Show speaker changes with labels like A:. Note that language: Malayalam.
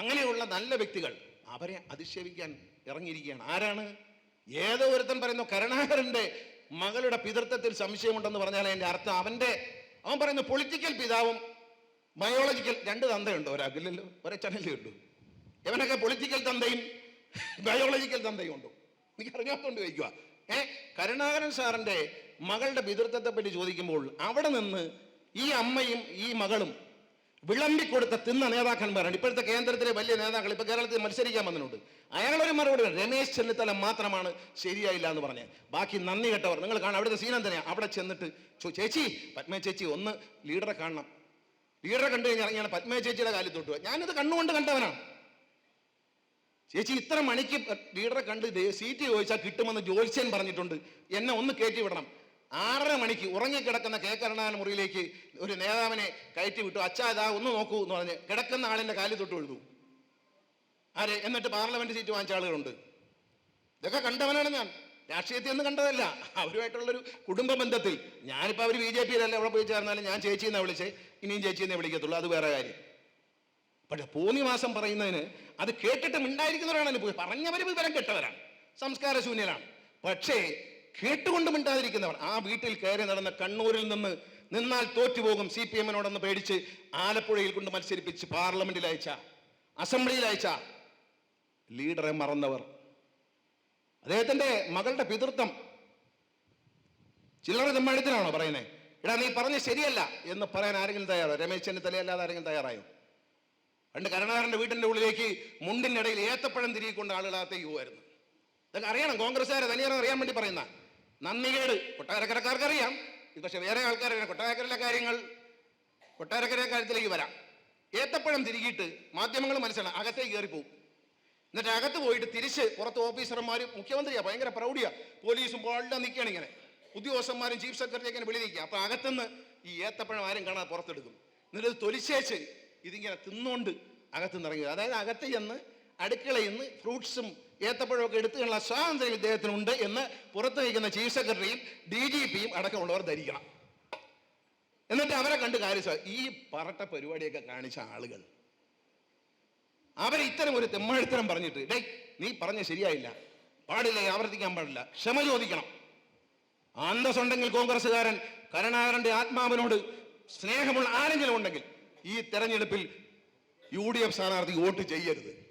A: അങ്ങനെയുള്ള നല്ല വ്യക്തികൾ അവരെ അധിക്ഷേപിക്കാൻ ഇറങ്ങിയിരിക്കുകയാണ്. ആരാണ്? ഏതോ ഒരുത്തൻ പറയുന്നു കരുണാകരന്റെ മകളുടെ പിതൃത്വത്തിൽ സംശയമുണ്ടെന്ന് പറഞ്ഞാൽ അതിന്റെ അർത്ഥം അവന്റെ അവൻ പറയുന്നു പൊളിറ്റിക്കൽ പിതാവും ബയോളജിക്കൽ രണ്ട് തന്തയുണ്ടോ. ഒരാൾക്കില്ലല്ലോ ചനലേ ഉള്ളൂ. ഇവനൊക്കെ പൊളിറ്റിക്കൽ തന്തയും ബയോളജിക്കൽ തന്തയും ഉണ്ടോ. എനിക്ക് അറിഞ്ഞാത്തോണ്ട് ചോദിക്കുക ഏ കരുണാകരൻ സാറിന്റെ മകളുടെ പിതൃത്വത്തെ പറ്റി ചോദിക്കുമ്പോൾ അവിടെ നിന്ന് ഈ അമ്മയും ഈ മകളും വിളമ്പിക്കൊടുത്ത തിന്ന നേതാക്കന്മാരാണ്. ഇപ്പോഴത്തെ കേന്ദ്രത്തിലെ വലിയ നേതാക്കൾ ഇപ്പൊ കേരളത്തിൽ മത്സരിക്കാൻ വന്നിട്ടുണ്ട്. അയാളൊരു മറുപടി. രമേശ് ചെന്നിത്തല മാത്രമാണ് ശരിയായില്ല എന്ന് പറഞ്ഞ്. ബാക്കി നന്ദി കേട്ടവർ നിങ്ങൾ കാണാം അവിടുത്തെ സീൻ തന്നെയാണ് അവിടെ ചെന്നിട്ട് ചേച്ചി പത്മ ചേച്ചി ഒന്ന് ലീഡറെ കാണണം. ലീഡറെ കണ്ടു കഴിഞ്ഞാൽ ഞാൻ പത്മ ചേച്ചിയുടെ കാലിൽ തൊട്ടു. ഞാനിത് കണ്ണുകൊണ്ട് കണ്ടവനാണ്. ചേച്ചി ഇത്ര മണിക്ക് ലീഡറെ കണ്ട് സീറ്റ് ചോദിച്ചാൽ കിട്ടുമെന്ന് ജോത്സ്യൻ പറഞ്ഞിട്ടുണ്ട്. എന്നെ ഒന്ന് കയറ്റി വിടണം. ആറര മണിക്ക് ഉറങ്ങിക്കിടക്കുന്ന കെ. കരുണാകരൻ മുറിയിലേക്ക് ഒരു നേതാവിനെ കയറ്റി വിട്ടു. അച്ഛാ ഇതാ ഒന്ന് നോക്കൂ എന്ന് പറഞ്ഞ് കിടക്കുന്ന ആളിന്റെ കാലിൽ തൊട്ട് എഴുതു ആരെ? എന്നിട്ട് പാർലമെന്റ് സീറ്റ് വാങ്ങിച്ച ആളുകളുണ്ട്. ഇതൊക്കെ കണ്ടവനാണ് ഞാൻ. രാഷ്ട്രീയത്തിൽ ഒന്നും കണ്ടതല്ല. അവരുമായിട്ടുള്ളൊരു കുടുംബ ബന്ധത്തിൽ. ഞാനിപ്പോൾ അവർ ബി ജെ പിയിലല്ല എവിടെ പോയി ചേർന്നാലും ഞാൻ ചേച്ചി എന്നാ വിളിച്ചേ. ഇനിയും ചേച്ചി എന്നേ വിളിക്കത്തുള്ളൂ. അത് വേറെ കാര്യം. പക്ഷെ മാസം പറയുന്നതിന് അത് കേട്ടിട്ട് മിണ്ടായിരിക്കുന്നവരാണ് പറഞ്ഞവർ വിവരം കെട്ടവരാണ്. സംസ്കാരശൂന്യരാണ്. പക്ഷേ കേട്ടുകൊണ്ട് മിണ്ടാതിരിക്കുന്നവർ ആ വീട്ടിൽ കയറി നടന്ന കണ്ണൂരിൽ നിന്ന് നിന്നാൽ തോറ്റുപോകും. സി പി എമ്മിനോടൊന്ന് പേടിച്ച് ആലപ്പുഴയിൽ കൊണ്ട് മത്സരിപ്പിച്ച് പാർലമെന്റിൽ അയച്ച അസംബ്ലിയിൽ അയച്ച ലീഡറെ മറന്നവർ. അദ്ദേഹത്തിന്റെ മകളുടെ പിതൃത്വം. ചില്ലറ തെമ്മാടിത്തനാണോ പറയുന്നത് എടാ നീ പറഞ്ഞ ശരിയല്ല എന്ന് പറയാൻ ആരെങ്കിലും തയ്യാറോ രമേശ് ചെന്നിത്തലയല്ലാതെ ആരെങ്കിലും തയ്യാറായോ? പണ്ട് കരുണാകരന്റെ വീട്ടിന്റെ ഉള്ളിലേക്ക് മുണ്ടിന്റെ ഇടയിൽ ഏത്തപ്പഴം തിരികൊണ്ട് ആളുകളകത്തേക്ക് പോകുമായിരുന്നു. ഇതൊക്കെ അറിയണം. കോൺഗ്രസ്സുകാരെ തനിയാണ് അറിയാൻ വേണ്ടി പറയുന്ന നന്ദികേട്. കൊട്ടാരക്കരക്കാർക്ക് അറിയാം ഇത് പക്ഷെ വേറെ ആൾക്കാരറിയാം കൊട്ടാരക്കരയിലെ കാര്യങ്ങൾ കൊട്ടാരക്കര കാര്യത്തിലേക്ക് വരാം. ഏത്തപ്പഴം തിരികിയിട്ട് മാധ്യമങ്ങൾ മനസ്സിലാണ് അകത്തേക്ക് കയറിപ്പോവും. എന്നിട്ട് അകത്ത് പോയിട്ട് തിരിച്ച് പുറത്ത് ഓഫീസർമാരും മുഖ്യമന്ത്രിയാ ഭയങ്കര പ്രൗഢിയാ. പോലീസും എല്ലാം നിൽക്കുകയാണ് ഇങ്ങനെ. ഉദ്യോഗസ്ഥന്മാരും ചീഫ് സെക്രട്ടറി ഇങ്ങനെ വിളി നിൽക്കുക അപ്പൊ അകത്തുനിന്ന് ഈ ഏത്തപ്പഴം ആരും കാണാതെ പുറത്തെടുക്കും. എന്നിട്ട് തൊലിച്ചേച്ച് ഇതിങ്ങനെ തിന്നുകൊണ്ട് അകത്തുനിന്ന് ഇറങ്ങി വരും. അതായത് അകത്ത് ചെന്ന് അടുക്കളയിൽ നിന്ന് ഫ്രൂട്ട്സും ഏത്തപ്പഴമൊക്കെ എടുത്തുള്ള സ്വാതന്ത്ര്യം ഇദ്ദേഹത്തിനുണ്ട് എന്ന് പുറത്തു നിൽക്കുന്ന ചീഫ് സെക്രട്ടറിയും ഡി ജി പിയും അടക്കമുള്ളവർ ധരിക്കണം. എന്നിട്ട് അവരെ കണ്ട് കാര്യം ഈ പറട്ട പരിപാടിയൊക്കെ കാണിച്ച ആളുകൾ. അവരെ ഇത്തരം ഒരു തെമ്മഴുത്തരം പറഞ്ഞിട്ട് ഡേ നീ പറഞ്ഞ ശരിയായില്ല. പാടില്ല? ആവർത്തിക്കാൻ പാടില്ല. ക്ഷമ ചോദിക്കണം. അന്തസ്സുണ്ടെങ്കിൽ കോൺഗ്രസ്സുകാരൻ കരുണാകരന്റെ ആത്മാവിനോട് സ്നേഹമുള്ള ആരെങ്കിലും ഉണ്ടെങ്കിൽ ഈ തെരഞ്ഞെടുപ്പിൽ യു ഡി എഫ് സ്ഥാനാർത്ഥി വോട്ട് ചെയ്യരുത്.